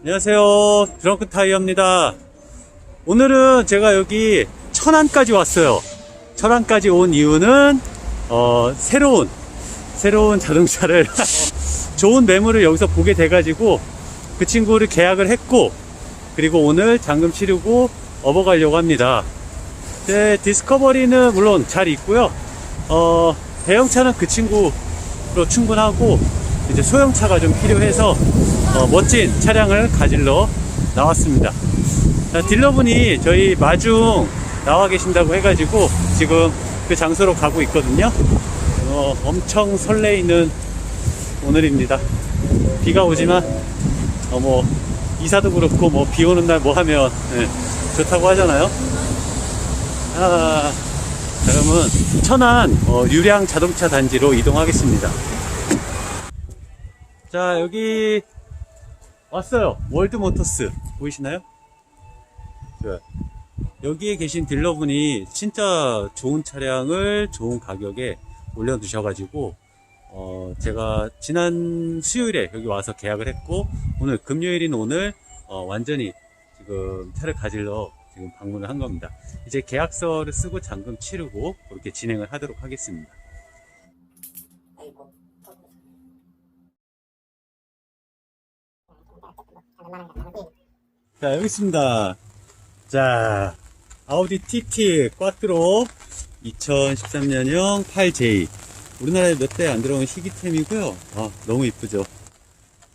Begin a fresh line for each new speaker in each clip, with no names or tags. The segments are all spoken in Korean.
안녕하세요. 드렁큰 타이어입니다. 오늘은 제가 여기 천안까지 왔어요. 천안까지 온 이유는 어, 새로운 새로운 자동차를 좋은 매물을 여기서 보게 돼 가지고 그 친구를 계약을 했고 그리고 오늘 잔금 치르고 업어가려고 합니다. 제 디스커버리는 물론 잘 있고요. 어, 대형차는 그 친구로 충분하고 이제 소형차가 좀 필요해서 어, 멋진 차량을 가질러 나왔습니다. 자, 딜러분이 저희 마중 나와 계신다고 해가지고 지금 그 장소로 가고 있거든요. 어, 엄청 설레이는 오늘입니다. 비가 오지만 어, 뭐 이사도 그렇고 뭐 비 오는 날 뭐 하면 예, 좋다고 하잖아요. 아, 자, 그러면 천안 어, 유량 자동차 단지로 이동하겠습니다. 자 여기 왔어요. 월드 모터스 보이시나요? 자, 여기에 계신 딜러분이 진짜 좋은 차량을 좋은 가격에 올려두셔가지고 어, 제가 지난 수요일에 여기 와서 계약을 했고 오늘 금요일인 오늘 어, 완전히 지금 차를 가질러 지금 방문을 한 겁니다. 이제 계약서를 쓰고 잔금 치르고 그렇게 진행을 하도록 하겠습니다. 자, 여기 있습니다. 자, 아우디 TT 꽈트로 2013년형 8J. 우리나라에 몇 대 안 들어온 희귀템이고요. 아, 너무 이쁘죠.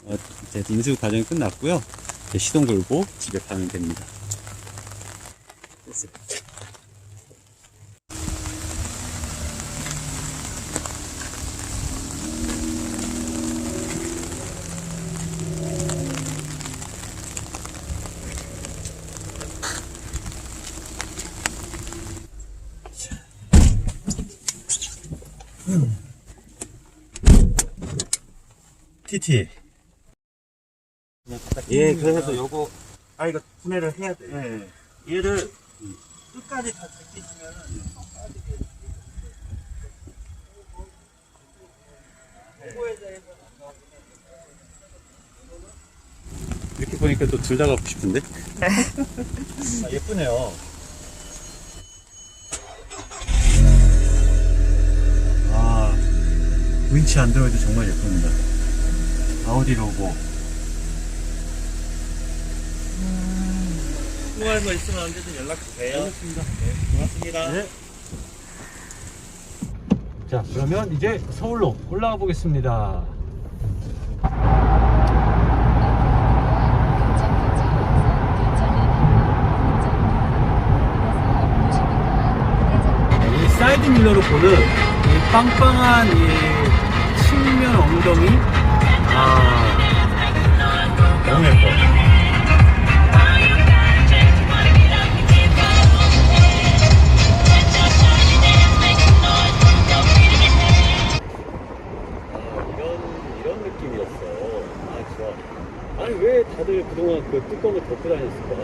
어, 이제 인수 과정이 끝났고요. 이제 시동 걸고 집에 가면 됩니다. 됐어요. TT.
예, 그래서 요거 아 이거 분해를 해야 돼.
예.
얘를 끝까지 다 제끼시면
이렇게 보니까 또 둘다 갖고 싶은데?
아, 예쁘네요.
윈치 안 들어도 정말 예쁩니다. 아우디 로고.
궁금한 거 있으면 언제든 연락 주세요.
알겠습니다.
네, 고맙습니다.
네. 자, 그러면 이제 서울로 올라가 보겠습니다. 이 사이드 밀러로 보는 이 빵빵한 이 측면 엉덩이? 아 너무 예뻐. 아 이런 이런 느낌이었어. 아 좋아. 아니 왜 다들 그동안 그 뚜껑을 덮고 다녔을까